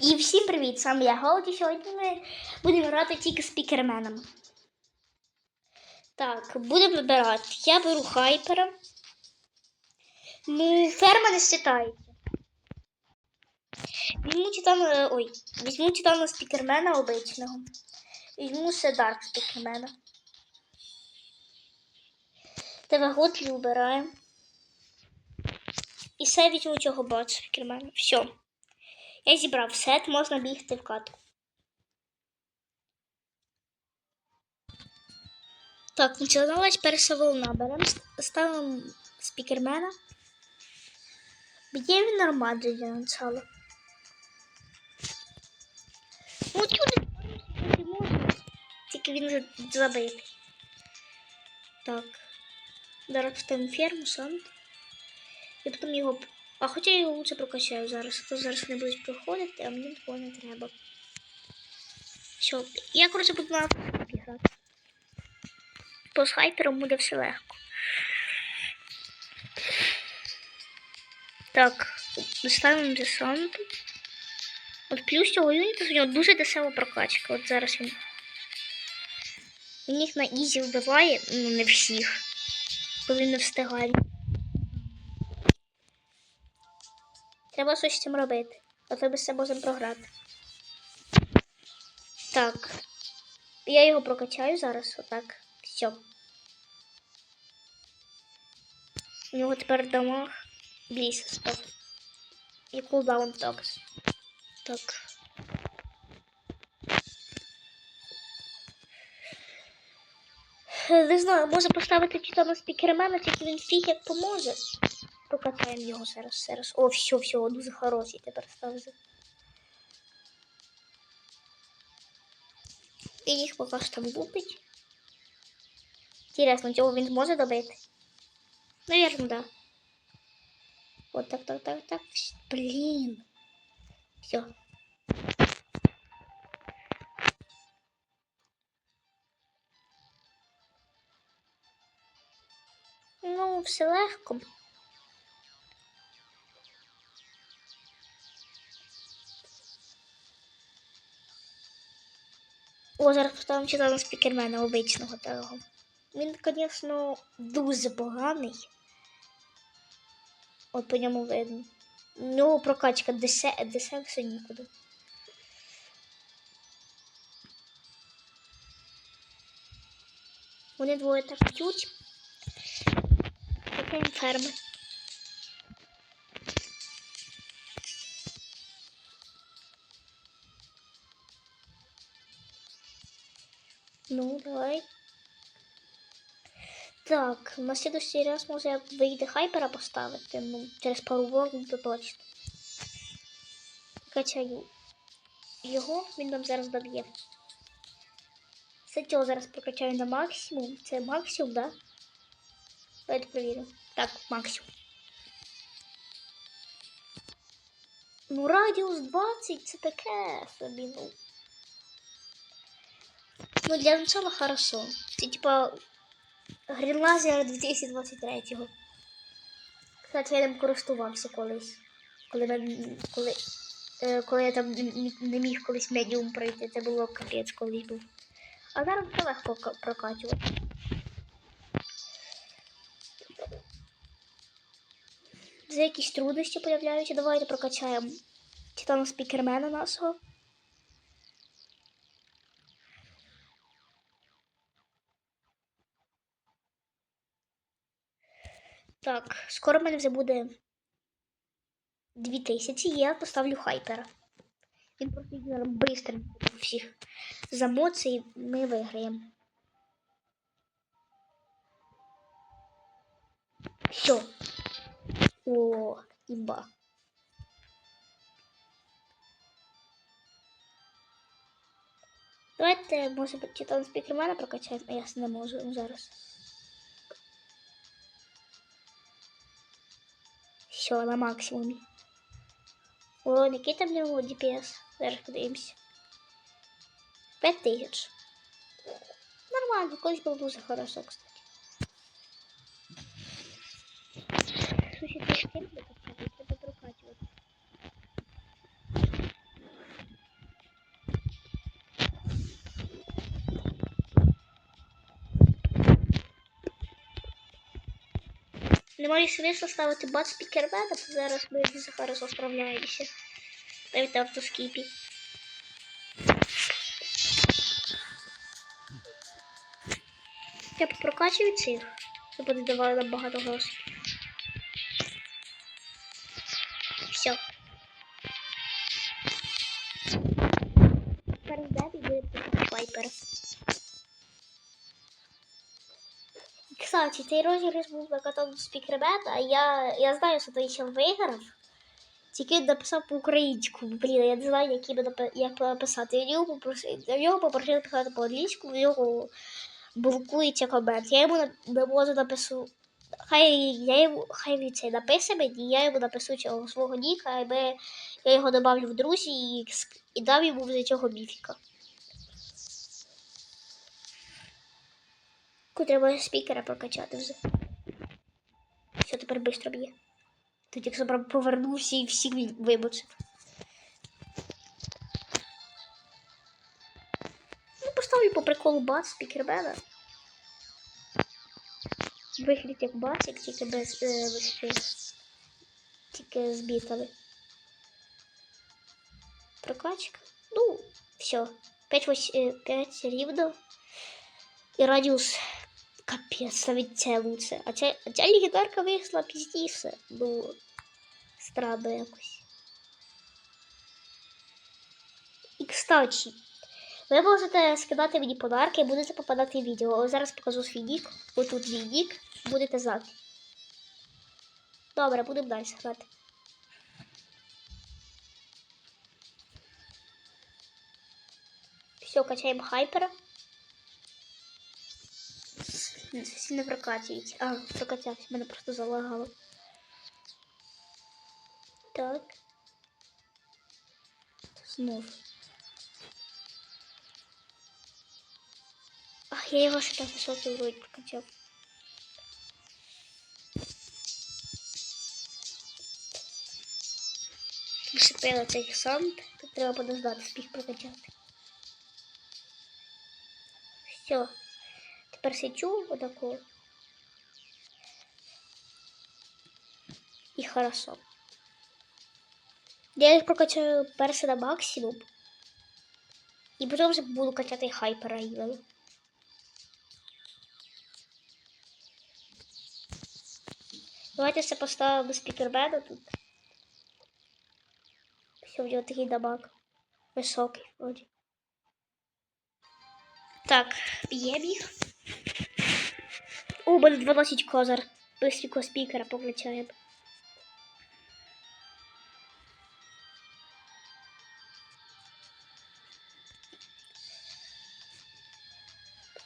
І всім привіт! Саме я Голоді. Сьогодні ми будемо грати тільки з пікерменом. Так, будемо вибирати. Я беру хайпера. Ну, ферма не считається. Візьму титана. Ой, візьму титана з пікермена обичного. Візьму ще дарк з пікермена. Тебе готлі вибираємо. І все візьму цього бачу з пікермена. Все. Я зібрав сет, можна бігти в катку. Так, функціонувач перша волна. Беремо, ставимо спікермена. Б'є він нормально для начала. Ну, чудо, не можна. Тільки він за- забитий. Так. Зараз поставимо ферму, сам. І потім його а хоча я його лучше прокачаю зараз, а то зараз вони будуть проходити, а мені такого не треба. Все, я, коротше, буду на грати. Бо з хайпером буде все легко. Так, доставимо десанту. От плюс цього юніта у нього дуже дешева прокачка. От зараз він. Він їх на ізі вбиває, ну не всіх. Він не встигає. Треба щось з цим робити. То без це можемо програти. Так. Я його прокачаю зараз. Отак. Все. У нього тепер дамаг близько став. І кулдаун також. Так. Не знаю, може поставити титана спікермена, тільки він фіг як поможе. Покатаємо його зараз, зараз. О, все, все, дуже хороший тепер став. за- І їх поки що там лупить. Інтересно, цього він зможе добити? Наверно, да. Вот так, так, так, так. Вс- Блін. Все. Ну, все легко. О, зараз поставимо читати спікермена обичного того. Він, звісно, дуже поганий. От по ньому видно. У нього прокачка десе, десерт нікуди. Вони двоє так п'ють. Таким ферми. Ну, давай. Так, на следующий раз може вийде хайпера поставити. Ну, через пару ворд то точно. Качаю його, він нам зараз доб'є. Цього зараз прокачаю на максимум. Це максимум, да? Давайте перевіримо. Так, максимум. Ну, радіус 20 це таке собі, ну. Ну, для начала хорошо. Це типа Грінлазер 2023-го. Кстати, я ним користувався колись. Коли, коли, е, коли я там не, міг колись медіум пройти, це було капець колись був. А зараз це легко ка- прокачувати. За якісь труднощі появляються. Давайте прокачаємо титана спікермена нашого. Так, скоро в мене вже буде 2000, я поставлю хайпера. Він просто быстро всіх і ми виграємо. Все. О, іба. Давайте, може бути, титан спікермена прокачаємо, а я не можу зараз. Все, на максимуме. О, який там в нього ДПС? Зараз подивимося. 5 тисяч. Нормально, колись был дуже хорошо, кстати. Немає смисла ставити бат спікербета, то зараз ми дуже хорошо справляємося. Навіть на автоскіпі. Я попрокачую цих, щоб вони давали нам багато грошей. Кстати, цей розіграш був на катон спікербета, а я, я знаю, що той ще виграв. Тільки написав по-українську. Блін, я не знаю, як, іменно пи- як написати. Попросив, я його попросив писати по-англійську, в нього блокується комент. Я йому не можу напису. Хай я йому, хай він це напише мені, я йому напишу цього свого ніка, і ми, я його добавлю в друзі і, і дам йому за цього міфіка. Треба спікера прокачати вже. Все, тепер швидко б'є. Тут якщо прям повернувся і всіх він вибачив. Ну, поставлю по приколу бац спікербена. Виглядить як бацик, тільки без е, вишки. Тільки з бітами. Прокачка. Ну, все. 5, 8, 5 рівно. І радіус капець, навіть це лучше. А ця, ця легендарка вийшла пізніше. Ну, странно якось. І кстати, ви можете скидати мені подарки і будете попадати в відео. Ось зараз покажу свій нік. Отут мій нік. Будете знати. Добре, будемо далі грати. Все, качаємо хайпера. Щось не прокачується. А, прокачався, мене просто залагало. Так. Знов. Ах, я його ще так високий вроді прокачав. Висипила цей сам, тут треба подождати, спіх прокачати. Все. Тепер січу отаку. І хорошо. Я їх прокачаю перше на максимум. І потім вже буду качати хайпера івел. Давайте все поставимо спікербеда тут. Все, у нього такий дамаг. Високий вроді. Так, б'ємо їх. О, мене 12 козар. Быстренько спікера покачаємо.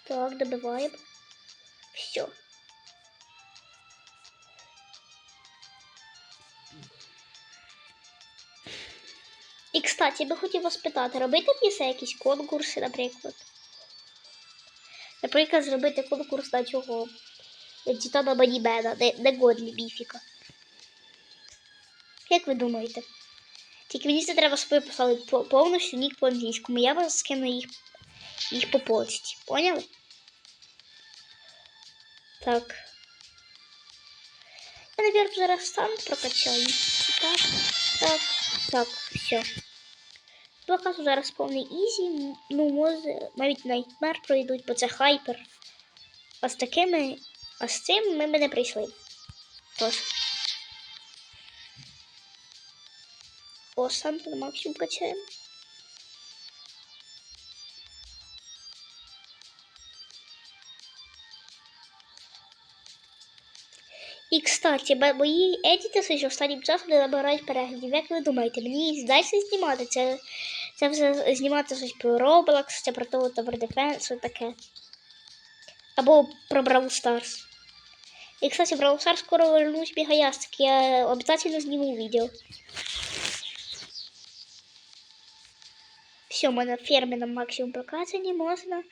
Так, добиваємо. Все. І, кстати, я би хотів вас питати, робити мені якісь конкурси, наприклад? Наприклад, зробити конкурс на цього Титана Манімена, не, не Годлі Міфіка. Як ви думаєте? Тільки мені це треба поставити по- повністю нік по англійському. Я вас скину їх, їх по почті. Поняли? Так. Я, наверное, зараз стан прокачаю. Так, так, так, все. Покажу зараз повний ізі. Ну, може, навіть найтмер пройдуть, бо це хайпер. А з такими, а з цим ми б не прийшли. Тож. О, на максимум качаємо. І, кстати, мої едіти що останнім часом не набирають переглядів. Як ви думаєте, мені здається знімати? Це, це вже знімати щось про Roblox, це про Tower Defense, таке. Або про Brawl Stars. І, кстати, Brawl Stars скоро вернусь бігаястик, я обов'язково зніму відео. Все, у мене ферми на максимум прокачані можна.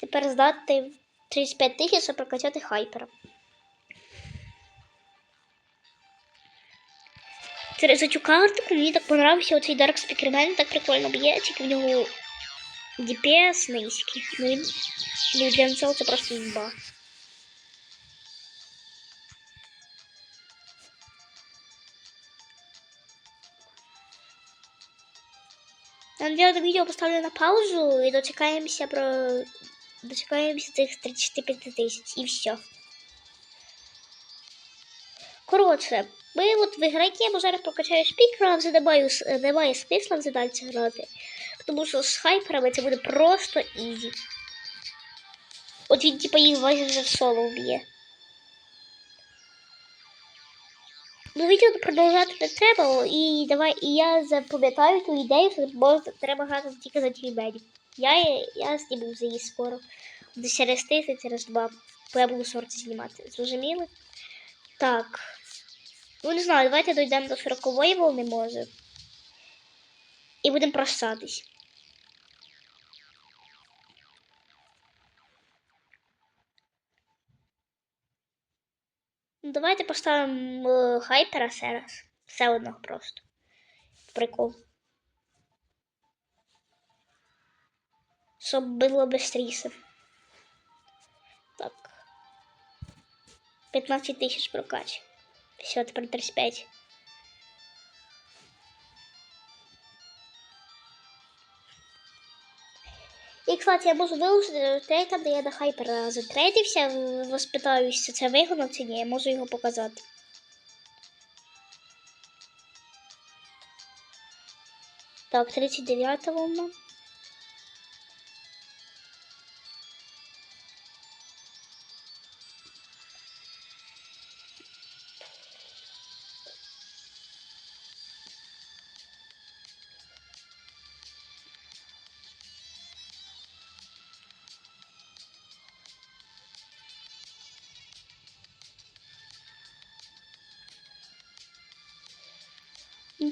Тепер здати 35 тисяч, щоб прокачати хайпера. через цю картку мені так понравився оцей Dark Speakerman, так прикольно б'є, тільки в нього ДПС низький. Ну, ну для НСЛ це просто імба. Наверное, відео поставлю на паузу і дочекаємося про дочекаємося цих 35 тисяч і все. Коротше, ми от в ігроки, бо зараз прокачаю спікера, а вже немає, немає смисла вже далі грати. Тому що з хайперами це буде просто ізі. От він типа їх майже вже в соло вб'є. Ну, відео продовжати не треба, і давай, і я запам'ятаю ту ідею, що треба грати тільки за тюймені. Я, я зніму за її скоро. Десь через тиждень, через два. Бо я буду шорти знімати. Зрозуміли? Так. Ну, не знаю, давайте дійдемо до 40-ї волни, може. І будемо прощатись. Ну, давайте поставимо е, хайпера ще раз. Все одного просто. Прикол. Щоб було быстріше. Так. 15 тисяч прокач. Все, тепер 35. І, кстати, я можу вилучити те, там, де я на хайпера затретився, розпитаюся, це вигодно чи ні, я можу його показати. Так, 39 волна.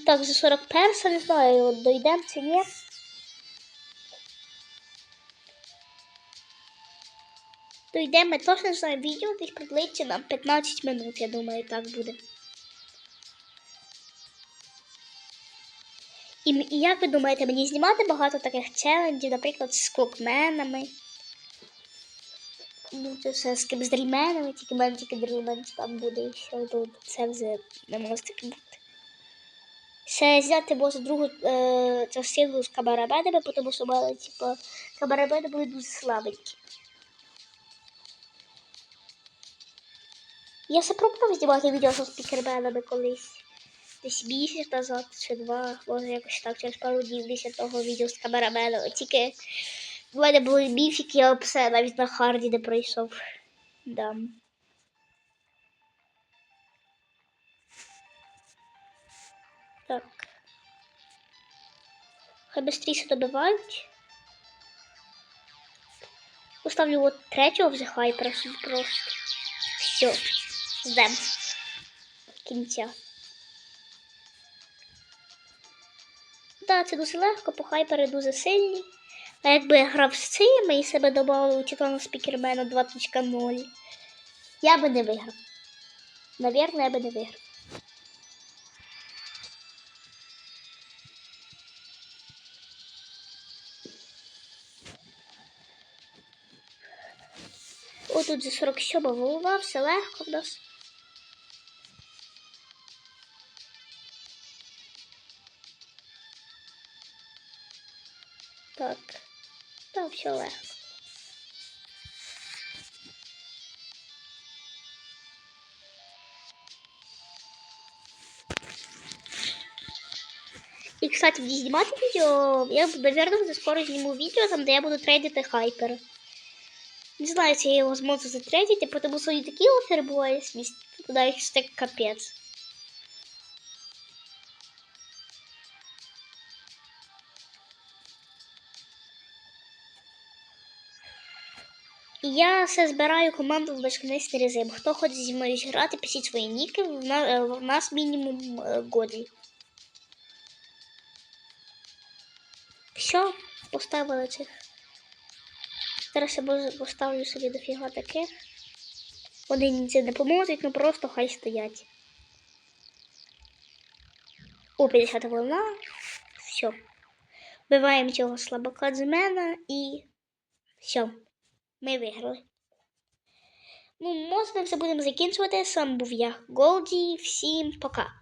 Так, за 41 не знаю, от дойдемо чи ні. Дойдемо, я точно не знаю, відео десь придлиться нам 15 минут, я думаю, так буде. І, і як ви думаєте, мені знімати багато таких челенджів, наприклад, з клокменами? Ну, це все з ким з тільки мене тільки дрімен там буде і все тут. Це вже не може таки бути. Ще взяти може другу е, частину з камерабедами, тому що мене, типу, камерабеди були дуже слабенькі. Я все пробував знімати відео з спікербенами колись. Десь місяць назад чи два, може якось так, через пару днів після того відео з камераменами. Тільки в мене були міфіки, я все навіть на харді не пройшов. Да. Так. Хай быстріше добивають. Поставлю от третього вже хайпера собі просто. Все. Ждем. Кінця. Так, це дуже легко, по хайпери дуже сильні. А якби я грав з цими і себе додав у Титана Спікермена 2.0, я би не виграв. Навірно, я би не виграв. О, тут за 47 голова, все легко в нас. Так, там все легко. І, кстати, знімати відео. Я, наверное, вже скоро зніму відео, там, де я буду трейдити хайпер. Не знаю, чи я його зможу затрейдити, тому що і такі офери бувають смісні. Туди щось так капець. Я все збираю команду в безконечний режим. Хто хоче зі мною грати, пишіть свої ніки, е, в нас мінімум е, годі. Все, поставили цих. Зараз я поставлю собі дофіга таких. Вони мені це не поможуть, ну просто хай стоять. О, 50 волна. Все. Вбиваємо цього слабака дзмена і все. Ми виграли. Ну, може, ми все будемо закінчувати. Сам був я Голді. Всім пока.